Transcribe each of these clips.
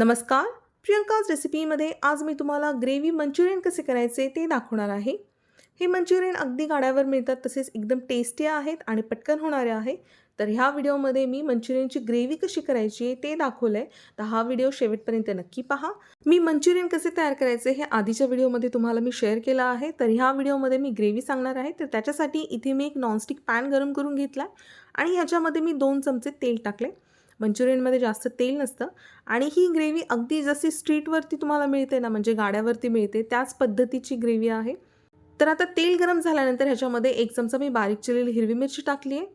नमस्कार. प्रियंकाज रेसिपीमध्ये आज मी तुम्हाला ग्रेव्ही मंचुरियन कसे करायचे ते दाखवणार आहे. हे मंचुरियन अगदी गाड्यावर मिळतात तसेच एकदम टेस्टी आहेत आणि पटकन होणारे आहे. तर ह्या व्हिडिओमध्ये मी मंचुरियनची ग्रेव्ही कशी करायची आहे ते दाखवलं आहे तर हा व्हिडिओ शेवटपर्यंत नक्की पहा. मी मंचुरियन कसे तयार करायचे हे आधीच्या व्हिडिओमध्ये तुम्हाला मी शेअर केलं आहे. तर ह्या व्हिडिओमध्ये मी ग्रेव्ही सांगणार आहे. तर त्याच्यासाठी इथे मी एक नॉनस्टिक पॅन गरम करून घेतला आणि ह्याच्यामध्ये मी दोन चमचे तेल टाकले मंचुरियनमध्ये जास्त तेल नसतं. आणि ही ग्रेव्ही अगदी जशी स्ट्रीटवरती तुम्हाला मिळते ना म्हणजे गाड्यावरती मिळते त्याच पद्धतीची ग्रेव्ही आहे. तर आता तेल गरम झाल्यानंतर ह्याच्यामध्ये एक चमचा मी बारीक चिरलेली हिरवी मिरची टाकली आहे.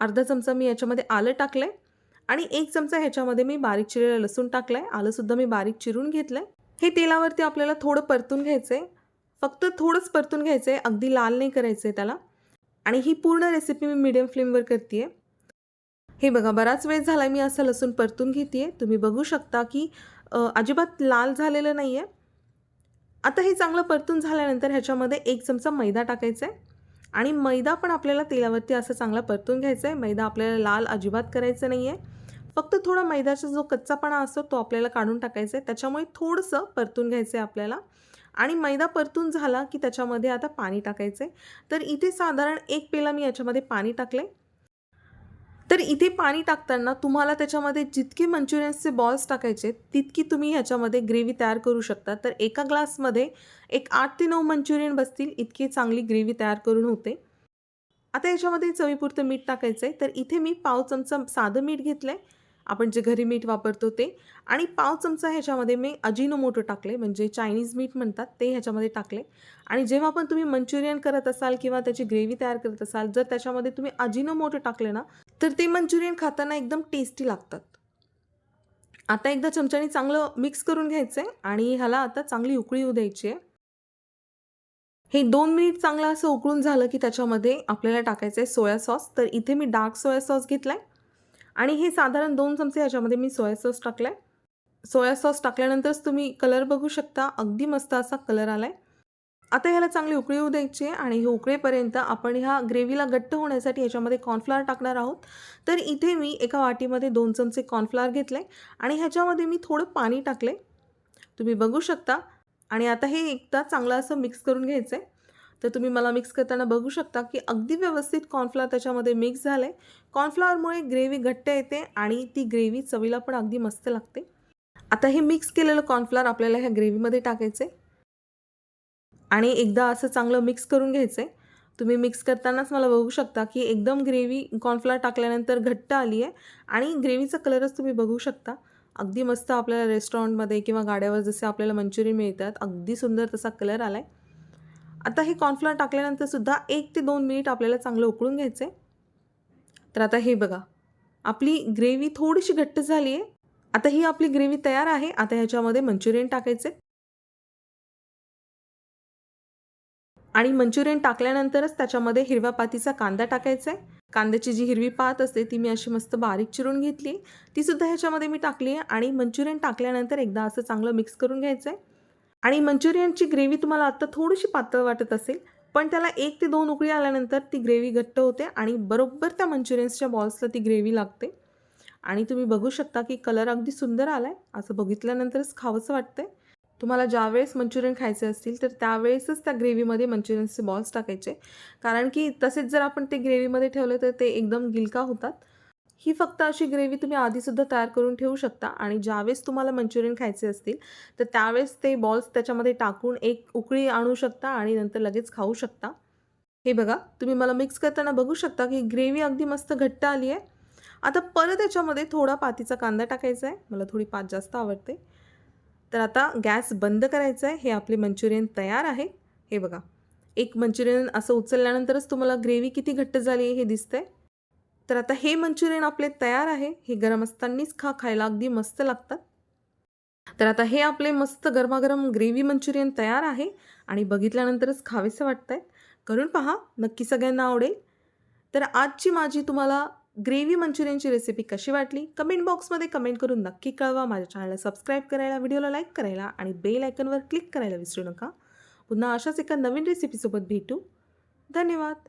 अर्धा चमचा मी याच्यामध्ये आलं टाकलं आहे आणि एक चमचा ह्याच्यामध्ये मी बारीक चिरलेलं लसूण टाकलं आहे आलंसुद्धा मी बारीक चिरून घेतलं आहे हे तेलावरती आपल्याला थोडं परतून घ्यायचं आहे फक्त थोडंच परतून घ्यायचं आहे अगदी लाल नाही करायचं आहे त्याला. आणि ही पूर्ण रेसिपी मी मीडियम फ्लेमवर करते आहे हे बघा बराच वेळ झाला मी असं लसूण परतून घेते तुम्ही बघू शकता की अजिबात लाल झालेलं नाही आहे आता हे चांगलं परतून झाल्यानंतर ह्याच्यामध्ये एक चमचा मैदा टाकायचा आहे आणि मैदा पण आपल्याला तेलावरती असं चांगला परतून घ्यायचा आहे मैदा आपल्याला लाल अजिबात करायचं नाही आहे फक्त थोडा मैद्याचा जो कच्चापणा असतो तो आपल्याला काढून टाकायचा आहे त्याच्यामुळे थोडंसं परतून घ्यायचं आहे आपल्याला. आणि मैदा परतून झाला की त्याच्यामध्ये आता पाणी टाकायचं आहे तर इथे साधारण एक पेला मी याच्यामध्ये पाणी टाकले तर इथे पाणी टाकताना तुम्हाला त्याच्यामध्ये जितके मंचुरियन्सचे बॉल्स टाकायचे तितकी तुम्ही ह्याच्यामध्ये ग्रेव्ही तयार करू शकता. तर एका ग्लासमध्ये एक आठ ते नऊ मंचुरियन बसतील इतकी चांगली ग्रेव्ही तयार करून होते. आता याच्यामध्ये चवीपुरतं मीठ टाकायचं आहे तर इथे मी पाव चमचा साधं मीठ घेतलं आहे आपण जे घरी मीठ वापरतो ते. आणि पाव चमचा ह्याच्यामध्ये मी अजिनोमोटो टाकले म्हणजे चायनीज मीठ म्हणतात ते ह्याच्यामध्ये टाकले आणि जेव्हा पण तुम्ही मंचुरियन करत असाल किंवा त्याची ग्रेव्ही तयार करत असाल जर त्याच्यामध्ये तुम्ही अजिनोमोटो टाकले ना तर ते मंचुरियन खाताना एकदम टेस्टी लागतात. आता एकदा चमच्याने चांगलं मिक्स करून घ्यायचं आहे आणि ह्याला आता चांगली उकळी येऊ द्यायची आहे. हे दोन मिनिट चांगलं असं उकळून झालं की त्याच्यामध्ये आपल्याला टाकायचं आहे सोया सॉस. तर इथे मी डार्क सोया सॉस घेतला आहे आणि हे साधारण दोन चमचे ह्याच्यामध्ये मी सोया सॉस टाकला आहे सोया सॉस टाकल्यानंतरच तुम्ही कलर बघू शकता. अगदी मस्त असा कलर आला आहे आता ह्याला चांगली उकळी येऊ द्यायची आहे आणि हे उकळेपर्यंत आपण ह्या ग्रेव्हीला घट्ट होण्यासाठी याच्यामध्ये कॉर्नफ्लॉवर टाकणार आहोत. तर इथे मी एका वाटीमध्ये दोन चमचे कॉर्नफ्लॉवर घेतले आणि ह्याच्यामध्ये मी थोडं पाणी टाकले. तुम्ही बघू शकता. आणि आता हे एकदा चांगलं असं मिक्स करून घ्यायचं आहे तर तुम्ही मला मिक्स करताना बघू शकता की अगदी व्यवस्थित कॉर्नफ्लॉवर त्याच्यामध्ये मिक्स झालं आहे कॉर्नफ्लॉवरमुळे ग्रेव्ही घट्ट येते आणि ती ग्रेव्ही चवीला पण अगदी मस्त लागते. आता हे मिक्स केलेलं कॉर्नफ्लॉवर आपल्याला ह्या ग्रेव्हीमध्ये टाकायचं आहे आणि एकदा असं चांगलं मिक्स करून घ्यायचं आहे तुम्ही मिक्स करतानाच मला बघू शकता की एकदम ग्रेव्ही कॉर्नफ्लॉवर टाकल्यानंतर घट्ट आली आहे. आणि ग्रेव्हीचा कलरच तुम्ही बघू शकता. अगदी मस्त आपल्याला रेस्टॉरंटमध्ये किंवा गाड्यावर जसे आपल्याला मंचुरियन मिळतात अगदी सुंदर तसा कलर आला आहे आता हे कॉर्नफ्लॉवर टाकल्यानंतर सुद्धा एक ते दोन मिनिट आपल्याला चांगलं उकळून घ्यायचं आहे तर आता हे बघा. आपली ग्रेव्ही थोडीशी घट्ट झाली आहे आता ही आपली ग्रेव्ही तयार आहे. आता ह्याच्यामध्ये मंचुरियन टाकायचे आणि मंचुरियन टाकल्यानंतरच त्याच्यामध्ये हिरव्या पातीचा कांदा टाकायचा आहे कांद्याची जी हिरवी पात असते ती मी अशी मस्त बारीक चिरून घेतली. तीसुद्धा ह्याच्यामध्ये मी टाकली आहे आणि मंचुरियन टाकल्यानंतर एकदा असं चांगलं मिक्स करून घ्यायचं आहे आणि मंचुरियनची ग्रेव्ही तुम्हाला आत्ता थोडीशी पातळ वाटत असेल पण त्याला एक ते दोन उकळी आल्यानंतर ती ग्रेव्ही घट्ट होते आणि बरोबर त्या मंचुरियन्सच्या बॉल्सला ती ग्रेव्ही लागते. आणि तुम्ही बघू शकता की कलर अगदी सुंदर आला आहे असं बघितल्यानंतरच खावंसं वाटतंय. तुम्हाला ज्यावेळेस मंचुरियन खायचे असतील तर त्यावेळेसच त्या ग्रेव्हीमध्ये मंचुरियनचे बॉल्स टाकायचे. कारण की तसेच जर आपण ते ग्रेव्हीमध्ये ठेवले तर ते एकदम गिलका होतात. ही फक्त अशी ग्रेव्ही तुम्ही आधीसुद्धा तयार करून ठेवू शकता. आणि ज्यावेळेस तुम्हाला मंचुरियन खायचे असतील तर त्यावेळेस ते बॉल्स त्याच्यामध्ये टाकून एक उकळी आणू शकता आणि नंतर लगेच खाऊ शकता. हे बघा तुम्ही मला मिक्स करताना बघू शकता की ग्रेव्ही अगदी मस्त घट्ट आली आहे. आता परत याच्यामध्ये थोडा पातीचा कांदा टाकायचा आहे. मला थोडी पात जास्त आवडते. तर आता गॅस बंद करायचा आहे. हे आपले मंचुरियन तयार आहे. हे बघा. एक मंचुरियन असं उचलल्यानंतरच तुम्हाला ग्रेव्ही किती घट्ट झाली आहे हे दिसतंय. तर आता हे मंचुरियन आपले तयार आहे. हे गरम असतानाच खा खायला अगदी मस्त लागतात. तर आता हे आपले मस्त गरमागरम ग्रेव्ही मंचुरियन तयार आहे आणि बघितल्यानंतरच खावेसे वाटत आहेत करून पहा. नक्की सगळ्यांना आवडेल. तर आजची माझी तुम्हाला ग्रेव्ही मंचुरियनची रेसिपी कशी वाटली? कमेंट बॉक्समध्ये कमेंट करून नक्की कळवा. माझ्या चॅनलला सबस्क्राईब करायला व्हिडिओला लाईक करायला आणि बेल आयकनवर क्लिक करायला विसरू नका. पुन्हा अशाच एका नवीन रेसिपीसोबत भेटू. धन्यवाद.